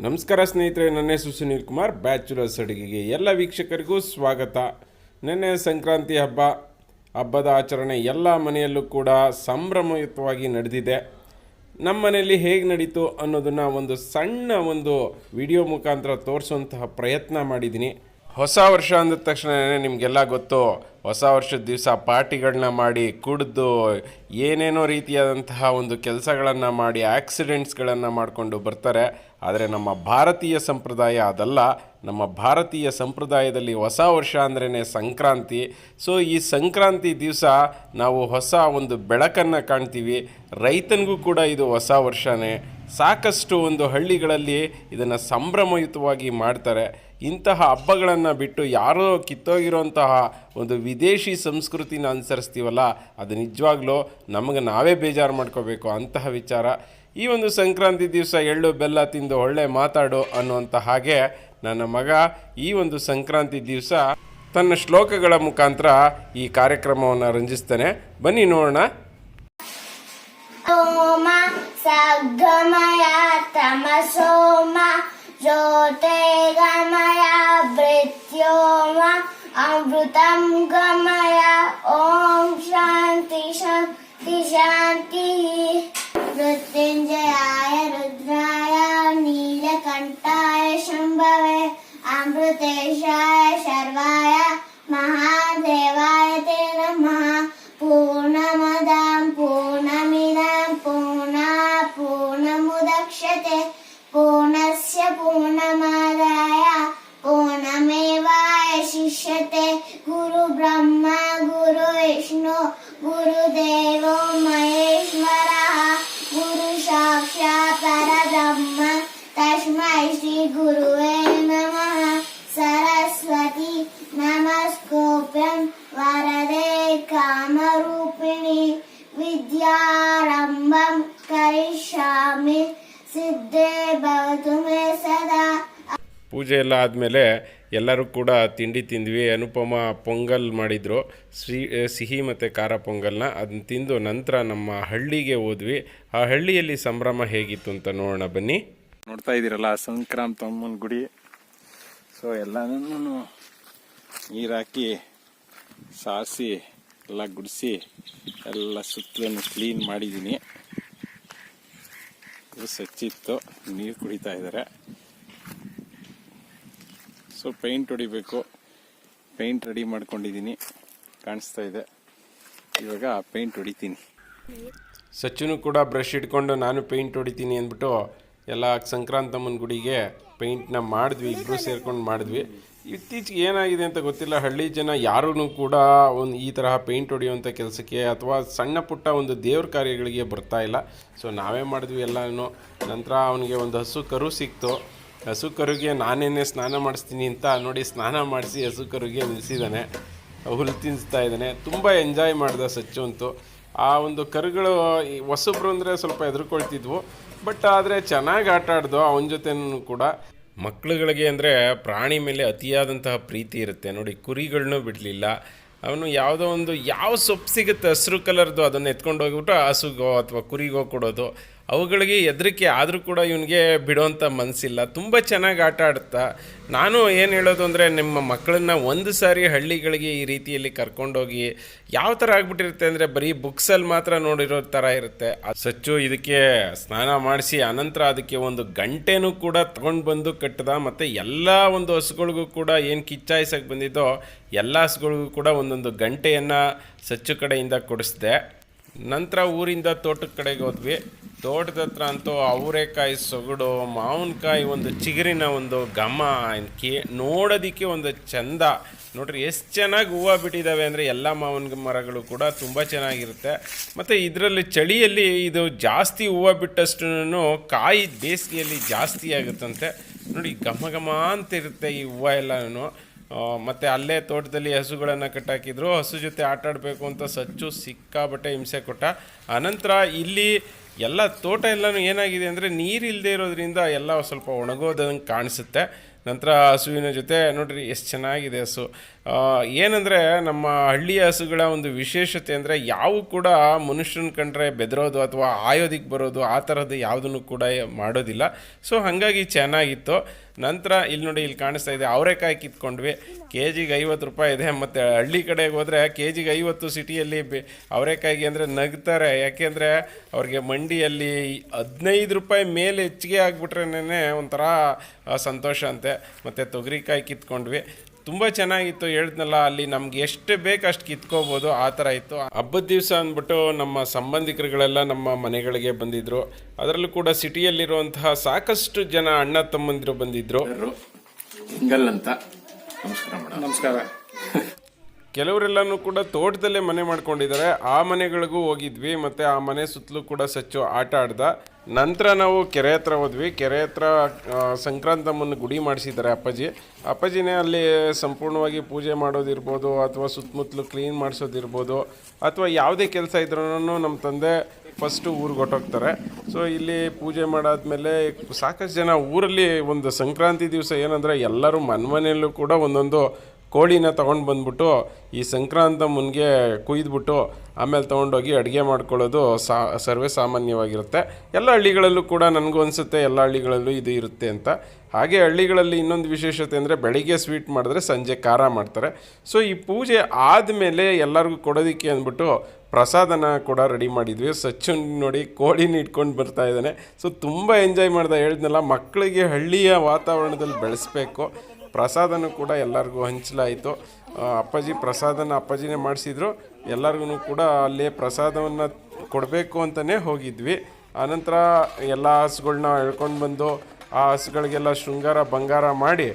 ನಮಸ್ಕಾರ ಸ್ನೇಹಿತರೆ, ನನ್ನ ಹೆಸರು ಸುನೀಲ್ ಕುಮಾರ್. ಬ್ಯಾಚುಲರ್ಸ್ ಅಡುಗೆಗೆ ಎಲ್ಲ ವೀಕ್ಷಕರಿಗೂ ಸ್ವಾಗತ. ನಿನ್ನೆ ಸಂಕ್ರಾಂತಿ ಹಬ್ಬ. ಹಬ್ಬದ ಆಚರಣೆ ಎಲ್ಲ ಮನೆಯಲ್ಲೂ ಕೂಡ ಸಂಭ್ರಮಯುತವಾಗಿ ನಡೆದಿದೆ. ನಮ್ಮ ಮನೆಯಲ್ಲಿ ಹೇಗೆ ನಡೀತು ಅನ್ನೋದನ್ನು ಒಂದು ಸಣ್ಣ ಒಂದು ವಿಡಿಯೋ ಮುಖಾಂತರ ತೋರಿಸುವಂತಹ ಪ್ರಯತ್ನ ಮಾಡಿದ್ದೀನಿ. ಹೊಸ ವರ್ಷ ಅಂದ ತಕ್ಷಣ ನಿಮಗೆಲ್ಲ ಗೊತ್ತು, ಹೊಸ ವರ್ಷದ ದಿವಸ ಪಾರ್ಟಿಗಳನ್ನ ಮಾಡಿ, ಕುಡಿದು, ಏನೇನೋ ರೀತಿಯಾದಂತಹ ಒಂದು ಕೆಲಸಗಳನ್ನು ಮಾಡಿ ಆಕ್ಸಿಡೆಂಟ್ಸ್ಗಳನ್ನು ಮಾಡಿಕೊಂಡು ಬರ್ತಾರೆ. ಆದರೆ ನಮ್ಮ ಭಾರತೀಯ ಸಂಪ್ರದಾಯ ಅದಲ್ಲ. ನಮ್ಮ ಭಾರತೀಯ ಸಂಪ್ರದಾಯದಲ್ಲಿ ಹೊಸ ವರ್ಷ ಅಂದ್ರೇ ಸಂಕ್ರಾಂತಿ. ಸೊ ಈ ಸಂಕ್ರಾಂತಿ ದಿವಸ ನಾವು ಹೊಸ ಒಂದು ಬೆಳಕನ್ನು ಕಾಣ್ತೀವಿ. ರೈತನಿಗೂ ಕೂಡ ಇದು ಹೊಸ ವರ್ಷನೇ. ಸಾಕಷ್ಟು ಒಂದು ಹಳ್ಳಿಗಳಲ್ಲಿ ಇದನ್ನು ಸಂಭ್ರಮಯುತವಾಗಿ ಮಾಡ್ತಾರೆ. ಇಂತಹ ಹಬ್ಬಗಳನ್ನು ಬಿಟ್ಟು ಯಾರೋ ಕಿತ್ತೋಗಿರೋಂತಹ ಒಂದು ವಿದೇಶಿ ಸಂಸ್ಕೃತಿನ ಅನುಸರಿಸ್ತೀವಲ್ಲ, ಅದು ನಿಜವಾಗ್ಲೂ ನಮಗೆ ನಾವೇ ಬೇಜಾರು ಮಾಡ್ಕೋಬೇಕು ಅಂತಹ ವಿಚಾರ. ಈ ಒಂದು ಸಂಕ್ರಾಂತಿ ದಿವಸ ಎಳ್ಳು ಬೆಲ್ಲ ತಿಂದು ಒಳ್ಳೆ ಮಾತಾಡು ಅನ್ನುವಂಥ ಹಾಗೆ ನನ್ನ ಮಗ ಈ ಒಂದು ಸಂಕ್ರಾಂತಿ ದಿವಸ ತನ್ನ ಶ್ಲೋಕಗಳ ಮುಖಾಂತರ ಈ ಕಾರ್ಯಕ್ರಮವನ್ನು ರಂಜಿಸ್ತಾನೆ. ಬನ್ನಿ ನೋಡೋಣ. ತಮಸೋಮ ಪೂಜೆ ಎಲ್ಲ ಆದಮೇಲೆ ಎಲ್ಲರೂ ಕೂಡ ತಿಂಡಿ ತಿಂದ್ವಿ. ಅನುಪಮ ಪೊಂಗಲ್ ಮಾಡಿದರು. ಸಿಹಿ ಮತ್ತು ಖಾರ ಪೊಂಗಲ್ನ ಅದನ್ನ ತಿಂದು ನಂತರ ನಮ್ಮ ಹಳ್ಳಿಗೆ ಹೋದ್ವಿ. ಆ ಹಳ್ಳಿಯಲ್ಲಿ ಸಂಭ್ರಮ ಹೇಗಿತ್ತು ಅಂತ ನೋಡೋಣ ಬನ್ನಿ. ನೋಡ್ತಾ ಇದ್ದೀರಲ್ಲ ಸಂಕ್ರಾಂತಮ್ಮನ ಗುಡಿ. ಸೊ ಎಲ್ಲನೂ ನೀರಾಕಿ, ಸಾರಿಸಿ, ಎಲ್ಲ ಗುಡಿಸಿ, ಎಲ್ಲ ಸುತ್ತಲೂ ಕ್ಲೀನ್ ಮಾಡಿದ್ದೀನಿ. ಸ್ವಚ್ಛಿತ್ತು ನೀರು ಕುಡಿತಾ ಇದ್ದಾರೆ. ಸೊ ಪೇಂಟ್ ಹೊಡಿಬೇಕು. ಪೇಂಟ್ ರೆಡಿ ಮಾಡ್ಕೊಂಡಿದ್ದೀನಿ. ಕಾಣಿಸ್ತಾ ಇದೆ. ಇವಾಗ ಪೇಂಟ್ ಹೊಡಿತೀನಿ. ಸಚಿನು ಕೂಡ ಬ್ರಷ್ ಇಟ್ಕೊಂಡು ನಾನು ಪೇಂಟ್ ಹೊಡಿತೀನಿ ಅಂದ್ಬಿಟ್ಟು ಎಲ್ಲ ಸಂಕ್ರಾಂತಮ್ಮನ ಗುಡಿಗೆ ಪೇಂಟ್ನ ಮಾಡಿದ್ವಿ. ಇಬ್ಬರು ಸೇರ್ಕೊಂಡು ಮಾಡಿದ್ವಿ. ಇತ್ತೀಚೆಗೆ ಏನಾಗಿದೆ ಅಂತ ಗೊತ್ತಿಲ್ಲ. ಹಳ್ಳಿ ಜನ ಯಾರೂ ಕೂಡ ಒಂದು ಈ ತರಹ ಪೇಂಟ್ ಹೊಡೆಯುವಂಥ ಕೆಲಸಕ್ಕೆ ಅಥವಾ ಸಣ್ಣ ಪುಟ್ಟ ಒಂದು ದೇವ್ರ ಕಾರ್ಯಗಳಿಗೆ ಬರ್ತಾ ಇಲ್ಲ. ಸೊ ನಾವೇ ಮಾಡಿದ್ವಿ ಎಲ್ಲನೂ. ನಂತರ ಅವನಿಗೆ ಒಂದು ಹಸು ಕರು ಸಿಕ್ತು. ಹಸು ಕರುಗೆ ನಾನೇನೇ ಸ್ನಾನ ಮಾಡಿಸ್ತೀನಿ ಅಂತ ನೋಡಿ ಸ್ನಾನ ಮಾಡಿಸಿ ಹಸು ಕರುಗೆ ನಿಲ್ಲಿಸಿದ್ದಾನೆ ಹುಲ್ಲು ತಿನ್ನಿಸ್ತಾ ಇದ್ದಾನೆ. ತುಂಬ ಎಂಜಾಯ್ ಮಾಡಿದ ಸಚ್ಚು ಅಂತೂ. ಆ ಒಂದು ಕರುಗಳು ಹೊಸಬ್ರು ಅಂದರೆ ಸ್ವಲ್ಪ ಹೆದರ್ಕೊಳ್ತಿದ್ವು. ಬಟ್ ಆದರೆ ಚೆನ್ನಾಗಿ ಆಟ ಆಡ್ದು ಅವನ ಜೊತೆನೂ ಕೂಡ. ಮಕ್ಕಳುಗಳಿಗೆ ಅಂದರೆ ಪ್ರಾಣಿ ಮೇಲೆ ಅತಿಯಾದಂತಹ ಪ್ರೀತಿ ಇರುತ್ತೆ. ನೋಡಿ ಕುರಿಗಳನ್ನೂ ಬಿಡಲಿಲ್ಲ. ಅವನು ಯಾವುದೋ ಒಂದು ಯಾವ ಸೊಪ್ಪು ಸಿಗುತ್ತೆ ಹಸಿರು ಕಲರ್ದು ಅದನ್ನು ಎತ್ಕೊಂಡು ಹೋಗಿಬಿಟ್ಟು ಹಸುಗೋ ಅಥವಾ ಕುರಿಗೋ ಕೊಡೋದು. ಅವುಗಳಿಗೆ ಹೆದರಿಕೆ ಆದರೂ ಕೂಡ ಇವನಿಗೆ ಬಿಡೋವಂಥ ಮನಸ್ಸಿಲ್ಲ ತುಂಬ ಚೆನ್ನಾಗಿ ಆಟ ಆಡ್ತಾ. ನಾನು ಏನು ಹೇಳೋದು ಅಂದರೆ ನಿಮ್ಮ ಮಕ್ಕಳನ್ನ ಒಂದು ಸಾರಿ ಹಳ್ಳಿಗಳಿಗೆ ಈ ರೀತಿಯಲ್ಲಿ ಕರ್ಕೊಂಡೋಗಿ ಯಾವ ಥರ ಆಗ್ಬಿಟ್ಟಿರುತ್ತೆ ಅಂದರೆ ಬರೀ ಬುಕ್ಸಲ್ಲಿ ಮಾತ್ರ ನೋಡಿರೋ ಥರ ಇರುತ್ತೆ. ಸಚ್ಚು ಇದಕ್ಕೆ ಸ್ನಾನ ಮಾಡಿಸಿ ಅನಂತರ ಅದಕ್ಕೆ ಒಂದು ಗಂಟೆನೂ ಕೂಡ ತಗೊಂಡು ಬಂದು ಕಟ್ಟದ ಮತ್ತು ಎಲ್ಲ ಒಂದು ಹಸುಗಳಿಗೂ ಕೂಡ ಏನು ಕಿಚ್ಚಾಯಿಸಕ್ಕೆ ಬಂದಿದ್ದೋ ಎಲ್ಲ ಹಸುಗಳಿಗೂ ಕೂಡ ಒಂದೊಂದು ಗಂಟೆಯನ್ನು ಸಚ್ಚು ಕಡೆಯಿಂದ ಕೊಡಿಸ್ದೆ. ನಂತರ ಊರಿಂದ ತೋಟದ ಕಡೆಗೆ ಹೋದ್ವಿ. ತೋಟದ ಹತ್ರ ಅಂತೂ ಅವರೆಕಾಯಿ ಸೊಗಡು, ಮಾವಿನಕಾಯಿ ಒಂದು ಚಿಗುರಿನ ಒಂದು ಘಮ ಕೇ, ನೋಡೋದಕ್ಕೆ ಒಂದು ಚಂದ. ನೋಡ್ರಿ, ಎಷ್ಟು ಚೆನ್ನಾಗಿ ಹೂವು ಬಿಟ್ಟಿದ್ದಾವೆ ಅಂದರೆ ಎಲ್ಲ ಮಾವಿನ ಮರಗಳು ಕೂಡ ತುಂಬ ಚೆನ್ನಾಗಿರುತ್ತೆ. ಮತ್ತು ಇದರಲ್ಲಿ ಚಳಿಯಲ್ಲಿ ಇದು ಜಾಸ್ತಿ ಹೂವು ಬಿಟ್ಟಷ್ಟು ಕಾಯಿ ಬೇಸಿಗೆಯಲ್ಲಿ ಜಾಸ್ತಿ ಆಗುತ್ತಂತೆ. ನೋಡಿ, ಘಮ ಘಮ ಅಂತ ಇರುತ್ತೆ ಈ ಹೂವು ಎಲ್ಲನೂ. ಮತ್ತು ಅಲ್ಲೇ ತೋಟದಲ್ಲಿ ಹಸುಗಳನ್ನು ಕಟ್ಟಾಕಿದ್ರು. ಹಸು ಜೊತೆ ಆಟ ಆಡಬೇಕು ಅಂತ ಸಚ್ಚು ಸಿಕ್ಕಾಬಟ್ಟೆ ಹಿಂಸೆ ಕೊಟ್ಟ. ಅನಂತರ ಇಲ್ಲಿ ಎಲ್ಲ ತೋಟ ಎಲ್ಲನೂ ಏನಾಗಿದೆ ಅಂದರೆ ನೀರು ಇಲ್ಲದೆ ಇರೋದ್ರಿಂದ ಎಲ್ಲ ಸ್ವಲ್ಪ ಒಣಗೋದಂಗೆ ಕಾಣಿಸುತ್ತೆ. ನಂತರ ಹಸುವಿನ ಜೊತೆ ನೋಡ್ರಿ, ಎಷ್ಟು ಚೆನ್ನಾಗಿದೆ ಹಸು. ಏನಂದರೆ ನಮ್ಮ ಹಳ್ಳಿಯ ಹಸುಗಳ ಒಂದು ವಿಶೇಷತೆ ಅಂದರೆ ಯಾವ ಕೂಡ ಮನುಷ್ಯನ ಕಂಡ್ರೆ ಬೆದರೋದು ಅಥವಾ ಆಯೋದಿಕ್ಕೆ ಬರೋದು ಆ ಥರದ್ದು ಯಾವುದನ್ನು ಕೂಡ ಮಾಡೋದಿಲ್ಲ. ಸೊ, ಹಾಗಾಗಿ ಚೆನ್ನಾಗಿತ್ತು. ನಂತರ ಇಲ್ಲಿ ನೋಡಿ ಇಲ್ಲಿ ಕಾಣಿಸ್ತಾ ಇದೆ, ಅವರೆಕಾಯಿ ಕಿತ್ಕೊಂಡ್ವಿ. ಕೆ ಜಿಗೆ ಐವತ್ತು ರೂಪಾಯಿ ಇದೆ, ಮತ್ತು ಹಳ್ಳಿ ಕಡೆಗೆ ಹೋದರೆ ಕೆ ಜಿಗೆ ಐವತ್ತು ಸಿಟಿಯಲ್ಲಿ ಬೆ, ಅವರೆಕಾಯಿಗೆ ಅಂದರೆ ನಗ್ತಾರೆ. ಯಾಕೆಂದರೆ ಅವ್ರಿಗೆ ಮಂಡಿಯಲ್ಲಿ ಹದಿನೈದು ರೂಪಾಯಿ ಮೇಲೆ ಹೆಚ್ಚಿಗೆ ಆಗಿಬಿಟ್ರೆ ಒಂಥರ ಸಂತೋಷ ಅಂತೆ. ಮತ್ತು ತೊಗರಿಕಾಯಿ ಕಿತ್ಕೊಂಡ್ವಿ. ತುಂಬ ಚೆನ್ನಾಗಿತ್ತು. ಹೇಳಿದ್ನಲ್ಲ ಅಲ್ಲಿ ನಮ್ಗೆ ಎಷ್ಟು ಬೇಕು ಅಷ್ಟು ಕಿತ್ಕೋಬೋದು ಆ ಥರ ಇತ್ತು. ಹಬ್ಬದ ದಿವಸ ಅಂದ್ಬಿಟ್ಟು ನಮ್ಮ ಸಂಬಂಧಿಕರುಗಳೆಲ್ಲ ನಮ್ಮ ಮನೆಗಳಿಗೆ ಬಂದಿದ್ರು. ಅದರಲ್ಲೂ ಕೂಡ ಸಿಟಿಯಲ್ಲಿರುವಂತಹ ಸಾಕಷ್ಟು ಜನ ಅಣ್ಣ ತಮ್ಮಂದಿರು ಬಂದಿದ್ರು. ಹಿಂಗಲ್ ಅಂತ. ನಮಸ್ಕಾರ ಮೇಡಮ್. ನಮಸ್ಕಾರ. ಕೆಲವರೆಲ್ಲನೂ ಕೂಡ ತೋಟದಲ್ಲೇ ಮನೆ ಮಾಡ್ಕೊಂಡಿದ್ದಾರೆ. ಆ ಮನೆಗಳಿಗೂ ಹೋಗಿದ್ವಿ ಮತ್ತು ಆ ಮನೆ ಸುತ್ತಲೂ ಕೂಡ ಸಚ್ಚು ಆಟ ಆಡ್ದ. ನಂತರ ನಾವು ಕೆರೆ ಹತ್ರ ಹೋದ್ವಿ. ಕೆರೆ ಹತ್ರ ಸಂಕ್ರಾಂತಮ್ಮನ ಗುಡಿ ಮಾಡಿಸಿದ್ದಾರೆ ಅಪ್ಪಾಜಿ. ಅಪ್ಪಾಜಿನೇ ಅಲ್ಲಿ ಸಂಪೂರ್ಣವಾಗಿ ಪೂಜೆ ಮಾಡೋದಿರ್ಬೋದು, ಅಥವಾ ಸುತ್ತಮುತ್ತಲು ಕ್ಲೀನ್ ಮಾಡಿಸೋದಿರ್ಬೋದು, ಅಥವಾ ಯಾವುದೇ ಕೆಲಸ ಇದ್ರೂ ನಮ್ಮ ತಂದೆ ಫಸ್ಟು ಊರಿಗೆ ಹೊಟ್ಟೋಗ್ತಾರೆ ಸೊ, ಇಲ್ಲಿ ಪೂಜೆ ಮಾಡಾದಮೇಲೆ ಸಾಕಷ್ಟು ಜನ ಊರಲ್ಲಿ ಒಂದು ಸಂಕ್ರಾಂತಿ ದಿವಸ ಏನಂದರೆ ಎಲ್ಲರೂ ಮನೆಯಲ್ಲೂ ಕೂಡ ಒಂದೊಂದು ಕೋಳಿನ ತೊಗೊಂಡು ಬಂದ್ಬಿಟ್ಟು ಈ ಸಂಕ್ರಾಂತ ಮುನ್ಗೆ ಕುಯ್ದುಬಿಟ್ಟು ಆಮೇಲೆ ತೊಗೊಂಡೋಗಿ ಅಡುಗೆ ಮಾಡ್ಕೊಳ್ಳೋದು ಸಾ, ಸರ್ವೇ ಸಾಮಾನ್ಯವಾಗಿರುತ್ತೆ. ಎಲ್ಲ ಹಳ್ಳಿಗಳಲ್ಲೂ ಕೂಡ ನನಗೂ ಅನಿಸುತ್ತೆ ಎಲ್ಲ ಹಳ್ಳಿಗಳಲ್ಲೂ ಇದು ಇರುತ್ತೆ ಅಂತ. ಹಾಗೆ ಹಳ್ಳಿಗಳಲ್ಲಿ ಇನ್ನೊಂದು ವಿಶೇಷತೆ ಅಂದರೆ ಬೆಳಿಗ್ಗೆ ಸ್ವೀಟ್ ಮಾಡಿದ್ರೆ ಸಂಜೆ ಖಾರ ಮಾಡ್ತಾರೆ. ಸೊ ಈ ಪೂಜೆ ಆದಮೇಲೆ ಎಲ್ಲರಿಗೂ ಕೊಡೋದಕ್ಕೆ ಅಂದ್ಬಿಟ್ಟು ಪ್ರಸಾದನ ಕೂಡ ರೆಡಿ ಮಾಡಿದ್ವಿ. ಸಚಿನ್ ನೋಡಿ ಕೋಳಿನ ಇಟ್ಕೊಂಡು ಬರ್ತಾ ಇದ್ದಾನೆ. ಸೊ ತುಂಬ ಎಂಜಾಯ್ ಮಾಡ್ದೆ. ಹೇಳಿದ್ನಲ್ಲ ಮಕ್ಕಳಿಗೆ ಹಳ್ಳಿಯ ವಾತಾವರಣದಲ್ಲಿ ಬೆಳೆಸ್ಬೇಕು. ಪ್ರಸಾದನೂ ಕೂಡ ಎಲ್ಲರಿಗೂ ಹಂಚಲಾಯಿತು. ಅಪ್ಪಾಜಿ ಪ್ರಸಾದನ ಅಪ್ಪಾಜಿನೇ ಮಾಡಿಸಿದ್ರು. ಎಲ್ಲರಿಗೂ ಕೂಡ ಅಲ್ಲೇ ಪ್ರಸಾದವನ್ನು ಕೊಡಬೇಕು ಅಂತಲೇ ಹೋಗಿದ್ವಿ. ಆನಂತರ ಎಲ್ಲ ಹಸುಗಳನ್ನ ಎಳ್ಕೊಂಡು ಬಂದು ಆ ಹಸುಗಳಿಗೆಲ್ಲ ಶೃಂಗಾರ ಬಂಗಾರ ಮಾಡಿ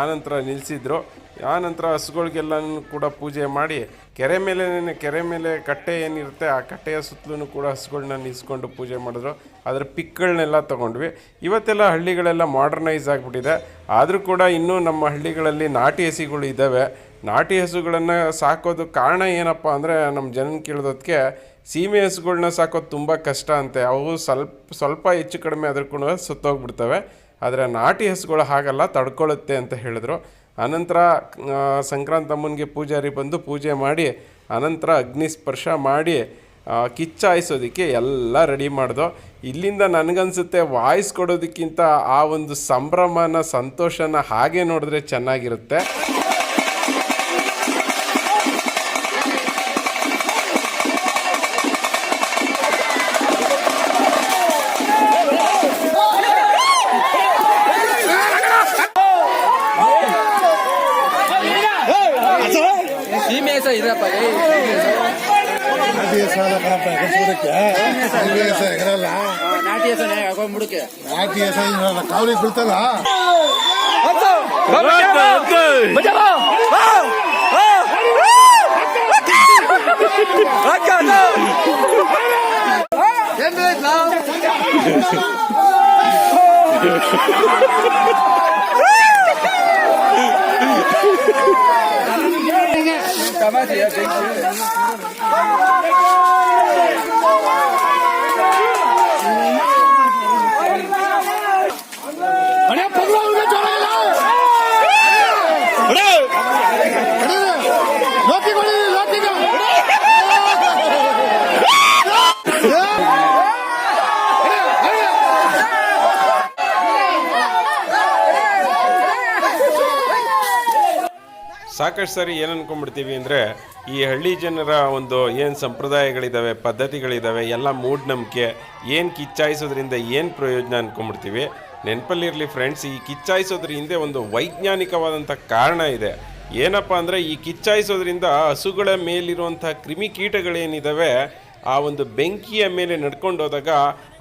ಆನಂತರ ನಿಲ್ಲಿಸಿದ್ರು ಆನಂತರ ಹಸುಗಳಿಗೆಲ್ಲನೂ ಕೂಡ ಪೂಜೆ ಮಾಡಿ ಕೆರೆ ಮೇಲೆ ಕೆರೆ ಮೇಲೆ ಕಟ್ಟೆ ಏನಿರುತ್ತೆ ಆ ಕಟ್ಟೆಯ ಸುತ್ತಲೂ ಕೂಡ ಹಸುಗಳನ್ನ ನಿಲ್ಲಿಸ್ಕೊಂಡು ಪೂಜೆ ಮಾಡಿದ್ರು. ಅದರ ಪಿಕ್ಗಳನ್ನೆಲ್ಲ ತೊಗೊಂಡ್ವಿ. ಇವತ್ತೆಲ್ಲ ಹಳ್ಳಿಗಳೆಲ್ಲ ಮಾಡ್ರನೈಸ್ ಆಗಿಬಿಟ್ಟಿದೆ. ಆದರೂ ಕೂಡ ಇನ್ನೂ ನಮ್ಮ ಹಳ್ಳಿಗಳಲ್ಲಿ ನಾಟಿ ಹಸಿಗಳು ಇದ್ದಾವೆ. ನಾಟಿ ಹಸುಗಳನ್ನು ಸಾಕೋದು ಕಾರಣ ಏನಪ್ಪ ಅಂದರೆ ನಮ್ಮ ಜನನ ಕೇಳೋದಕ್ಕೆ ಸೀಮೆ ಹಸುಗಳನ್ನ ಸಾಕೋದು ತುಂಬ ಕಷ್ಟ ಅಂತೆ. ಅವು ಸ್ವಲ್ಪ ಸ್ವಲ್ಪ ಹೆಚ್ಚು ಕಡಿಮೆ ಅದ್ರ ಕೂಡ ಸುತ್ತೋಗ್ಬಿಡ್ತವೆ. ಆದರೆ ನಾಟಿ ಹಸುಗಳು ಹಾಗಲ್ಲ ತಡ್ಕೊಳ್ಳುತ್ತೆ ಅಂತ ಹೇಳಿದ್ರು. ಅನಂತರ ಸಂಕ್ರಾಂತಮ್ಮನಿಗೆ ಪೂಜಾರಿ ಬಂದು ಪೂಜೆ ಮಾಡಿ, ಅನಂತರ ಅಗ್ನಿ ಸ್ಪರ್ಶ ಮಾಡಿ ಕಿಚ್ಚಾಯಿಸೋದಕ್ಕೆ ಎಲ್ಲ ರೆಡಿ ಮಾಡ್ದೋ. ಇಲ್ಲಿಂದ ನನಗನ್ಸುತ್ತೆ ವಾಯ್ಸ್ ಕೊಡೋದಕ್ಕಿಂತ ಆ ಒಂದು ಸಂಭ್ರಮನ, ಸಂತೋಷನ ಹಾಗೆ ನೋಡಿದ್ರೆ ಚೆನ್ನಾಗಿರುತ್ತೆ. ಸೀಮೆ ಇರಪ್ಪ ಇದಪ್ಪ ಏ, ನಾಟಿ ಹೆಸರಲ್ಲ ಕಣಪ್ಪ ಎಗರ್ಸೋದಕ್ಕೆ ನಾಟಿ ಹೆಸರು ಎಗರಲ್ಲ ಆ, ನಾಟಿ ಹೆಸ ಹಾಕೊಂಡ್ ಮುಡುಕೆ? ನಾಟಿ ಹೆಸರು ಇರಲ್ಲ. ಕಾವಲಿಗೆ 来吧姐给 ಸಾಕಷ್ಟು ಸಾರಿ ಏನು ಅನ್ಕೊಂಡ್ಬಿಡ್ತೀವಿ ಅಂದರೆ ಈ ಹಳ್ಳಿ ಜನರ ಒಂದು ಏನು ಸಂಪ್ರದಾಯಗಳಿದ್ದಾವೆ ಪದ್ಧತಿಗಳಿದ್ದಾವೆ ಎಲ್ಲ ಮೂಢನಂಬಿಕೆ ಏನು ಕಿಚ್ಚಾಯಿಸೋದ್ರಿಂದ ಏನು ಪ್ರಯೋಜನ ಅನ್ಕೊಂಡ್ಬಿಡ್ತೀವಿ. ನೆನಪಲ್ಲಿರಲಿ ಫ್ರೆಂಡ್ಸ್ ಈ ಕಿಚ್ಚಾಯಿಸೋದ್ರ ಹಿಂದೆ ಒಂದು ವೈಜ್ಞಾನಿಕವಾದಂಥ ಕಾರಣ ಇದೆ. ಏನಪ್ಪ ಅಂದರೆ ಈ ಕಿಚ್ಚಾಯಿಸೋದ್ರಿಂದ ಹಸುಗಳ ಮೇಲಿರುವಂಥ ಕ್ರಿಮಿಕೀಟಗಳೇನಿದ್ದಾವೆ ಆ ಒಂದು ಬೆಂಕಿಯ ಮೇಲೆ ನಡ್ಕೊಂಡು ಹೋದಾಗ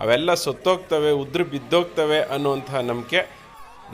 ಅವೆಲ್ಲ ಸತ್ತೋಗ್ತವೆ, ಉದ್ರು ಬಿದ್ದೋಗ್ತವೆ ಅನ್ನುವಂಥ ನಂಬಿಕೆ.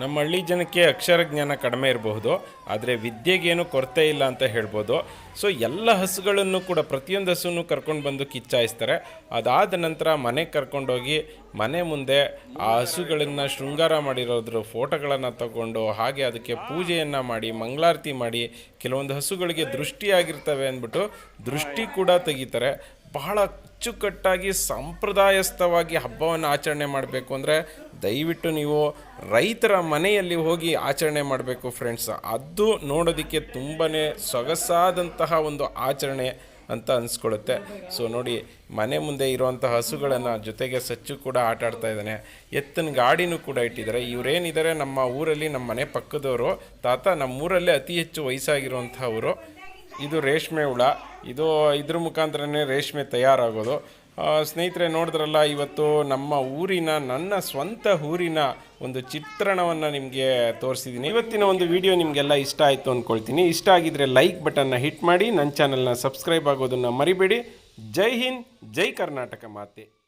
ನಮ್ಮ ಹಳ್ಳಿ ಜನಕ್ಕೆ ಅಕ್ಷರ ಜ್ಞಾನ ಕಡಿಮೆ ಇರಬಹುದು, ಆದರೆ ವಿದ್ಯೆಗೇನು ಕೊರತೆ ಇಲ್ಲ ಅಂತ ಹೇಳ್ಬೋದು. ಸೊ ಎಲ್ಲ ಹಸುಗಳನ್ನು ಕೂಡ ಪ್ರತಿಯೊಂದು ಹಸುವನ್ನು ಕರ್ಕೊಂಡು ಬಂದು ಕಿಚ್ಚಾಯಿಸ್ತಾರೆ. ಅದಾದ ನಂತರ ಮನೆಗೆ ಕರ್ಕೊಂಡೋಗಿ ಮನೆ ಮುಂದೆ ಆ ಹಸುಗಳನ್ನು ಶೃಂಗಾರ ಮಾಡಿರೋದ್ರ, ಫೋಟೋಗಳನ್ನು ತಗೊಂಡು ಹಾಗೆ ಅದಕ್ಕೆ ಪೂಜೆಯನ್ನು ಮಾಡಿ, ಮಂಗಳಾರತಿ ಮಾಡಿ, ಕೆಲವೊಂದು ಹಸುಗಳಿಗೆ ದೃಷ್ಟಿಯಾಗಿರ್ತವೆ ಅಂದ್ಬಿಟ್ಟು ದೃಷ್ಟಿ ಕೂಡ ತೆಗಿತಾರೆ. ಬಹಳ ಅಚ್ಚುಕಟ್ಟಾಗಿ ಸಂಪ್ರದಾಯಸ್ಥವಾಗಿ ಹಬ್ಬವನ್ನು ಆಚರಣೆ ಮಾಡಬೇಕು ಅಂದರೆ ದಯವಿಟ್ಟು ನೀವು ರೈತರ ಮನೆಯಲ್ಲಿ ಹೋಗಿ ಆಚರಣೆ ಮಾಡಬೇಕು ಫ್ರೆಂಡ್ಸ್ ಅದು ನೋಡೋದಕ್ಕೆ ತುಂಬಾ ಸೊಗಸಾದಂತಹ ಒಂದು ಆಚರಣೆ ಅಂತ ಅನಿಸ್ಕೊಳ್ಳುತ್ತೆ ಸೊ ನೋಡಿ, ಮನೆ ಮುಂದೆ ಇರುವಂಥ ಹಸುಗಳನ್ನು ಜೊತೆಗೆ ಸಚ್ಚು ಕೂಡ ಆಟ ಆಡ್ತಾ ಇದ್ದಾನೆ. ಎತ್ತಿನ ಗಾಡಿನೂ ಕೂಡ ಇಟ್ಟಿದ್ದಾರೆ. ಇವರೇನಿದ್ದಾರೆ? ನಮ್ಮ ಊರಲ್ಲಿ ನಮ್ಮ ಮನೆ ಪಕ್ಕದವರು. ತಾತ ನಮ್ಮೂರಲ್ಲೇ ಅತಿ ಹೆಚ್ಚು ವಯಸ್ಸಾಗಿರುವಂಥವರು ಇದು ರೇಷ್ಮೆ ಹುಳ. ಇದು ಇದ್ರ ಮುಖಾಂತರನೇ ರೇಷ್ಮೆ ತಯಾರಾಗೋದು. ಸ್ನೇಹಿತರೆ, ನೋಡಿದ್ರಲ್ಲ, ಇವತ್ತು ನಮ್ಮ ಊರಿನ, ನನ್ನ ಸ್ವಂತ ಊರಿನ ಒಂದು ಚಿತ್ರಣವನ್ನು ನಿಮಗೆ ತೋರಿಸಿದ್ದೀನಿ. ಇವತ್ತಿನ ಒಂದು ವಿಡಿಯೋ ನಿಮಗೆಲ್ಲ ಇಷ್ಟ ಆಯಿತು ಅಂದ್ಕೊಳ್ತೀನಿ ಇಷ್ಟ ಆಗಿದ್ರೆ ಲೈಕ್ ಬಟನ್ನ ಹಿಟ್ ಮಾಡಿ ನನ್ನ ಚಾನಲ್ನ ಸಬ್ಸ್ಕ್ರೈಬ್ ಆಗೋದನ್ನು ಮರಿಬೇಡಿ. ಜೈ ಹಿಂದ್, ಜೈ ಕರ್ನಾಟಕ ಮಾತೆ.